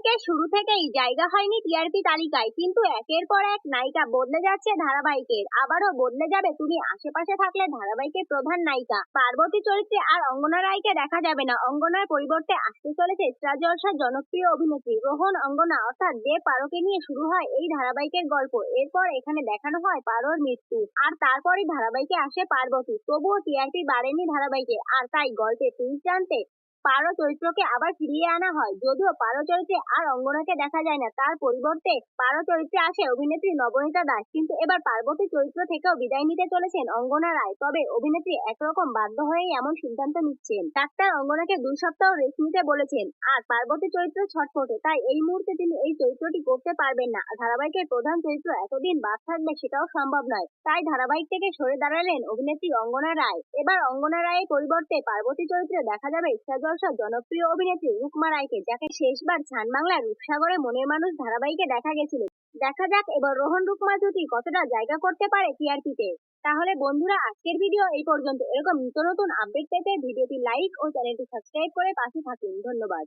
ধারাবাহিকের শুরু থেকেই জায়গা হয়নি টিআরপি তালিকায়, কিন্তু একের পর এক নায়িকা বদলে যাচ্ছে ধারাবাহিকের। আবারও বদলে যাবে তুমি আশেপাশে থাকলে ধারাবাহিকের প্রধান নায়িকা। পার্বতী চরিত্রে আর অঙ্গনা রায়কে দেখা যাবে না। অঙ্গনার পরিবর্তে আসতে চলেছে স্টার জনপ্রিয় অভিনেত্রী রোহন অঙ্গনা। অর্থাৎ যে পারোকে নিয়ে শুরু হয় এই ধারাবাহিকের গল্প, এরপর এখানে দেখানো হয় পারোর মৃত্যু। আর তারপরই ধারাবাহিকে আসে পার্বতী। তবুও টিআরপি বাড়েনি ধারাবাহিকে। আর তাই গল্পে টুইস্ট জানতে পারো চরিত্রকে আবার ফিরিয়ে আনা হয়। যদিও পারো চরিত্রে আর অঙ্গনাকে দেখা যায় না, তার পরিবর্তে পারো চরিত্রে আসে অভিনেত্রী নবনীতা দাস। কিন্তু এবার পার্বতী চরিত্র থেকেও বিদায় নিতে চলেছেন অঙ্গনা রায়। তবে অভিনেত্রী একরকম বাধ্য হয়েই এমন সিদ্ধান্ত নিচ্ছেন। ডাক্তার অঙ্গনাকে দুই সপ্তাহ রেস্ট নিতে বলেছেন। আর পার্বতী চরিত্র ছটফটে, তাই এই মুহূর্তে তিনি এই চরিত্রটি করতে পারবেন না। ধারাবাহিকের প্রধান চরিত্র এতদিন বাদ থাকবে সেটাও সম্ভব নয়। তাই ধারাবাহিক থেকে সরে দাঁড়ালেন অভিনেত্রী অঙ্গনা রায়। এবার অঙ্গনা রায়ের পরিবর্তে পার্বতী চরিত্রে দেখা যাবে স্টার জলসার জনপ্রিয় অভিনেত্রী রুকমা রায়কে যাকে শেষবার ছান বাংলার রূপসাগরে মনের মানুষ ধারাবাহিকে দেখা গেছিল। দেখা যাক এবার রোহন রুকমা জুটি কতটা জায়গা করতে পারে টিআরপিতে। তাহলে বন্ধুরা, আজকের ভিডিও এই পর্যন্ত। এরকম নিত্য নতুন আপডেট পেতে ভিডিওটি লাইক ও চ্যানেলটি সাবস্ক্রাইব করে পাশে থাকুন। ধন্যবাদ।